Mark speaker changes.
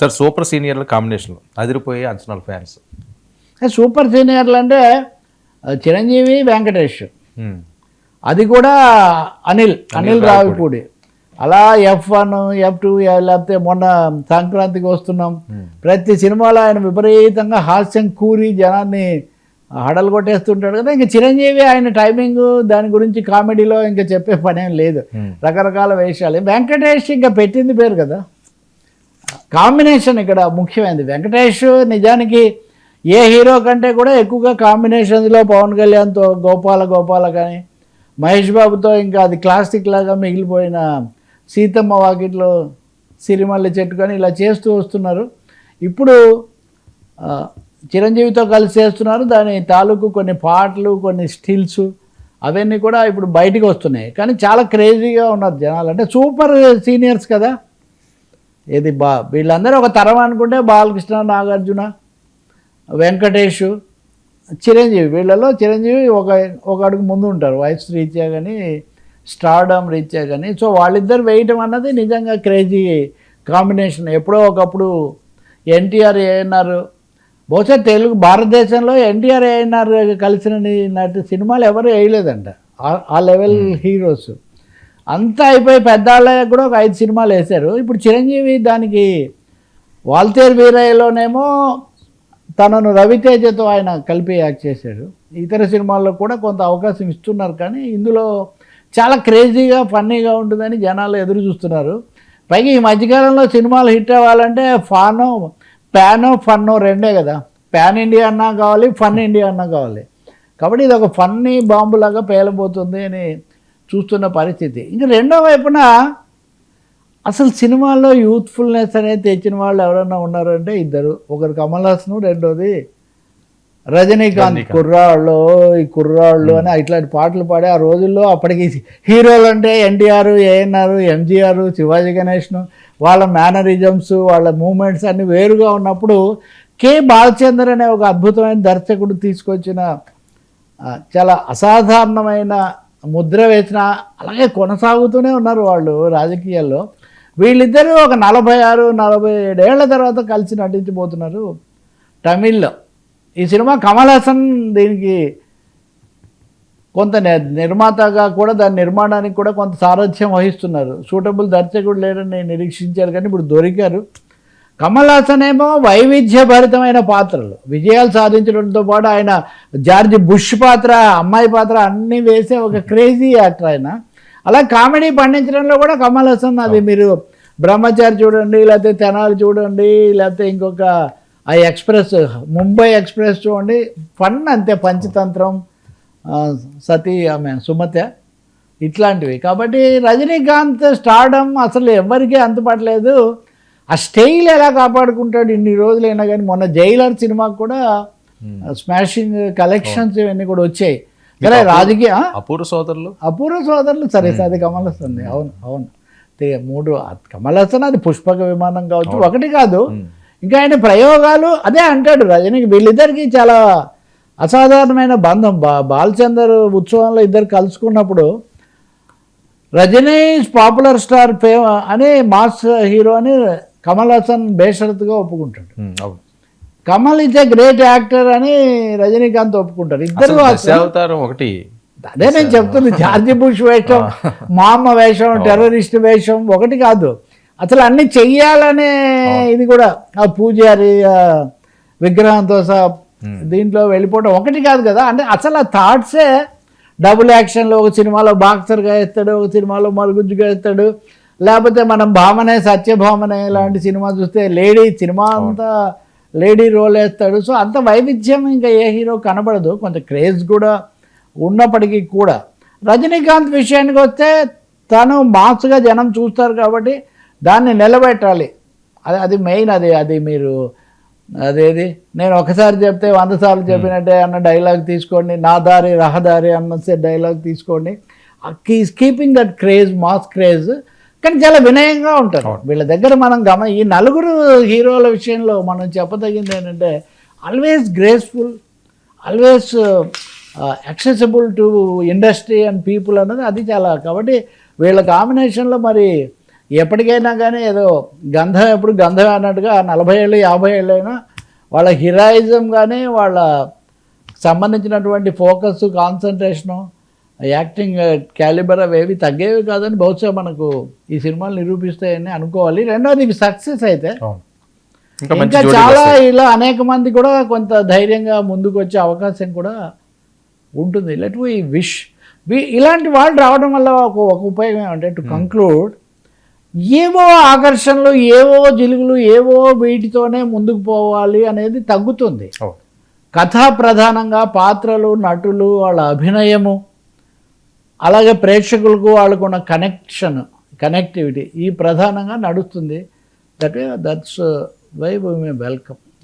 Speaker 1: Sir super సీనియర్ల combination. అదిరిపోయే అంచనాల fans.
Speaker 2: Super సీనియర్లు అంటే చిరంజీవి వెంకటేష్. అది కూడా అనిల్ అనిల్ రావిపూడి. అలా ఎఫ్ వన్ ఎఫ్ టూ లేకపోతే మొన్న సంక్రాంతికి వస్తున్నాం. ప్రతి సినిమాలో ఆయన విపరీతంగా హాస్యం కూరి జనాన్ని హడలు కొట్టేస్తుంటాడు కదా. ఇంకా చిరంజీవి ఆయన టైమింగ్ దాని గురించి కామెడీలో ఇంకా చెప్పే పనేం లేదు. రకరకాల వేషాలు. వెంకటేష్ ఇంకా పెట్టింది పేరు కదా. కాంబినేషన్ ఇక్కడ ముఖ్యమైనది. వెంకటేష్ నిజానికి ఏ హీరో కంటే కూడా ఎక్కువగా కాంబినేషన్స్లో పవన్ కళ్యాణ్తో గోపాల గోపాల కానీ మహేష్ బాబుతో ఇంకా అది క్లాసిక్ లాగా మిగిలిపోయిన సీతమ్మ వాకిట్లో సిరిమల్లి చెట్టు కానీ ఇలా చేస్తూ వస్తున్నారు. ఇప్పుడు చిరంజీవితో కలిసి చేస్తున్నారు. దాని తాలూకు కొన్ని పాటలు కొన్ని స్టిల్స్ అవన్నీ కూడా ఇప్పుడు బయటికి వస్తున్నాయి. కానీ చాలా క్రేజీగా ఉన్నారు జనాలు. అంటే సూపర్ సీనియర్స్ కదా. ఇది బా వీళ్ళందరూ ఒక తరం అనుకుంటే బాలకృష్ణ నాగార్జున వెంకటేష్ చిరంజీవి. వీళ్ళలో చిరంజీవి ఒక ఒక అడుగు ముందు ఉంటారు. వయసు రీత్యా కానీ స్టార్డమ్ రీత్యా కానీ సో వాళ్ళిద్దరు వేయటం అన్నది నిజంగా క్రేజీ కాంబినేషన్. ఎప్పుడో ఒకప్పుడు ఎన్టీఆర్ ఏఎన్ఆర్ బహుశా తెలుగు భారతదేశంలో ఎన్టీఆర్ ఏఎన్ఆర్ కలిసిన నటి సినిమాలు ఎవరు వేయలేదంట. ఆ లెవెల్ హీరోస్. అంతా అయిపోయి పెద్దాళ్ళకి కూడా ఒక ఐదు సినిమాలు వేశారు. ఇప్పుడు చిరంజీవి దానికి వాల్తేర్ వీరయ్యలోనేమో తనను రవితేజతో ఆయన కలిపి యాక్ట్ చేశాడు. ఇతర సినిమాల్లో కూడా కొంత అవకాశం ఇస్తున్నారు కానీ ఇందులో చాలా క్రేజీగా ఫన్నీగా ఉంటుందని జనాలు ఎదురు చూస్తున్నారు. పైగా ఈ మధ్యకాలంలో సినిమాలు హిట్ అవ్వాలంటే ఫానో ప్యానో ఫన్నో రెండే కదా. ప్యాన్ ఇండియా అన్నా కావాలి ఫన్ ఇండియా అన్నా కావాలి. కాబట్టి ఇది ఒక ఫన్నీ బాంబులాగా పేలబోతుంది అని చూస్తున్న పరిస్థితి. ఇంకా రెండో వైపున అసలు సినిమాల్లో యూత్ఫుల్నెస్ అనేది తెచ్చిన వాళ్ళు ఎవరైనా ఉన్నారంటే ఇద్దరు. ఒకరు కమల్ హాసన్ రెండోది రజనీకాంత్. కుర్రాళ్ళు ఈ కుర్రాళ్ళు అని ఇట్లాంటి పాటలు పాడే ఆ రోజుల్లో అప్పటికి హీరోలు అంటే ఎన్టీఆర్ ఏఎన్ఆర్ ఎంజీఆర్ శివాజీ గణేష్ను వాళ్ళ మేనరిజమ్స్ వాళ్ళ మూమెంట్స్ అన్ని వేరుగా ఉన్నప్పుడు కె బాలచందర్ అనే ఒక అద్భుతమైన దర్శకుడు తీసుకొచ్చిన చాలా అసాధారణమైన ముద్ర వేసిన అలాగే కొనసాగుతూనే ఉన్నారు వాళ్ళు రాజకీయాల్లో. వీళ్ళిద్దరూ ఒక నలభై ఆరు నలభై ఏడేళ్ళ తర్వాత కలిసి నటించబోతున్నారు తమిళ్ళో. ఈ సినిమా కమల్ హాసన్ దీనికి కొంత నిర్మాతగా కూడా దాని నిర్మాణానికి కూడా కొంత సారథ్యం వహిస్తున్నారు. సూటబుల్ దర్శకుడు లేరని నిరీక్షించారు కానీ ఇప్పుడు దొరికారు. కమల్ హాసన్ ఏమో వైవిధ్యభరితమైన పాత్రలు. విజయాలు సాధించడంతో పాటు ఆయన జార్జ్ బుష్ పాత్ర అమ్మాయి పాత్ర అన్నీ వేసే ఒక క్రేజీ యాక్టర్ ఆయన. అలా కామెడీ పండించడంలో కూడా కమల్ హాసన్ అది మీరు బ్రహ్మచారి చూడండి లేకపోతే తెనాలి చూడండి లేకపోతే ఇంకొక ఆ ఎక్స్ప్రెస్ ముంబై ఎక్స్ప్రెస్ చూడండి ఫన్ అంతే పంచతంత్రం సతీ ఆమె సుమత్య ఇట్లాంటివి. కాబట్టి రజనీకాంత్ స్టార్డమ్ అసలు ఎవరికీ అంతుపట్టలేదు. ఆ స్టైల్ ఎలా కాపాడుకుంటాడు ఇన్ని రోజులైనా కానీ మొన్న జైలర్ సినిమాకు కూడా స్మాషింగ్ కలెక్షన్స్ ఇవన్నీ కూడా వచ్చాయి. సరే రాజకీయ?
Speaker 1: అపూర్వ సోదరులు?
Speaker 2: అపూర్వ సోదరులు సరే సరే అది కమల్ హాసన్ అవును అవును. మూడు కమల్ హాసన్ అది పుష్పక విమానం కావచ్చు ఒకటి కాదు. ఇంకా ఆయన ప్రయోగాలు అదే అంటాడు రజనీకి. వీళ్ళిద్దరికి చాలా అసాధారణమైన బంధం. బా బాలచందర్ ఉత్సవంలో ఇద్దరు కలుసుకున్నప్పుడు రజనీ పాపులర్ స్టార్ ఫే అని మాస్ హీరో అని కమల్ హాసన్ బేషరతుగా ఒప్పుకుంటాడు.
Speaker 1: అవును.
Speaker 2: Kamal is a great actor అని రజనీకాంత్ ఒప్పుకుంటారు. ఇద్దరు
Speaker 1: దశావతారం ఒకటి.
Speaker 2: అదే నేను చెప్తుంది జార్జి బుష్ వేషం మా అమ్మ వేషం టెర్రరిస్ట్ వేషం ఒకటి కాదు. అసలు అన్ని చెయ్యాలనే ఇది కూడా ఆ పూజారి విగ్రహంతో సహా దీంట్లో వెళ్ళిపోవడం ఒకటి కాదు కదా. అంటే అసలు ఆ థాట్సే డబుల్ యాక్షన్లో ఒక సినిమాలో బాక్సర్గా ఎత్తాడు ఒక సినిమాలో మరుగుజ్జుగా ఎత్తాడు లేకపోతే మనం భామనే సత్యభామనే లాంటి సినిమా చూస్తే లేడీ సినిమా అంతా లేడీ రోల్ వేస్తాడు. సో అంత వైవిధ్యం ఇంకా ఏ హీరో కనబడదు. కొంచెం క్రేజ్ కూడా ఉన్నప్పటికీ కూడా. రజనీకాంత్ విషయానికి వస్తే తను మాస్గా జనం చూస్తారు కాబట్టి దాన్ని నిలబెట్టాలి. అది అది మెయిన్ అది అది మీరు అదేది? నేను ఒకసారి చెప్తే వంద సార్లు చెప్పినట్టే అన్న డైలాగ్ తీసుకోండి. నా దారి రహదారి అన్న డైలాగ్ తీసుకోండి. Is keeping that craze mass craze కానీ చాలా వినయంగా ఉంటారు. వీళ్ళ దగ్గర మనం గమ ఈ నలుగురు హీరోల విషయంలో మనం చెప్పదగింది ఏంటంటే always graceful always accessible to industry and people అన్నది అది చాలా. కాబట్టి వీళ్ళ కాంబినేషన్లో మరి ఎప్పటికైనా కానీ ఏదో గంధం ఎప్పుడు గంధం అన్నట్టుగా నలభై ఏళ్ళు యాభై ఏళ్ళు అయినా వాళ్ళ హిరాయిజం కానీ వాళ్ళ సంబంధించినటువంటి ఫోకస్ కాన్సన్ట్రేషను యాక్టింగ్ క్యాలిబర్ అవేవి తగ్గేవి కాదని బహుశా మనకు ఈ సినిమాలు నిరూపిస్తాయని అనుకోవాలి. రెండోది ఇవి సక్సెస్ అయితే
Speaker 1: ఇంకా
Speaker 2: చాలా. ఇలా అనేక మంది కూడా కొంత ధైర్యంగా ముందుకు వచ్చే అవకాశం కూడా ఉంటుంది. Let we wish. ఇలాంటి వాళ్ళు రావడం వల్ల ఒక ఒక ఉపయోగం ఏమంటే టు కంక్లూడ్ ఏవో ఆకర్షణలు ఏవో జిలుగులు ఏవో వీటితోనే ముందుకు పోవాలి అనేది తగ్గుతుంది. కథా ప్రధానంగా పాత్రలు నటులు వాళ్ళ అభినయము అలాగే ప్రేక్షకులకు వాళ్ళకున్న కనెక్షన్ కనెక్టివిటీ ఈ ప్రధానంగా నడుస్తుంది. That that's why we may welcome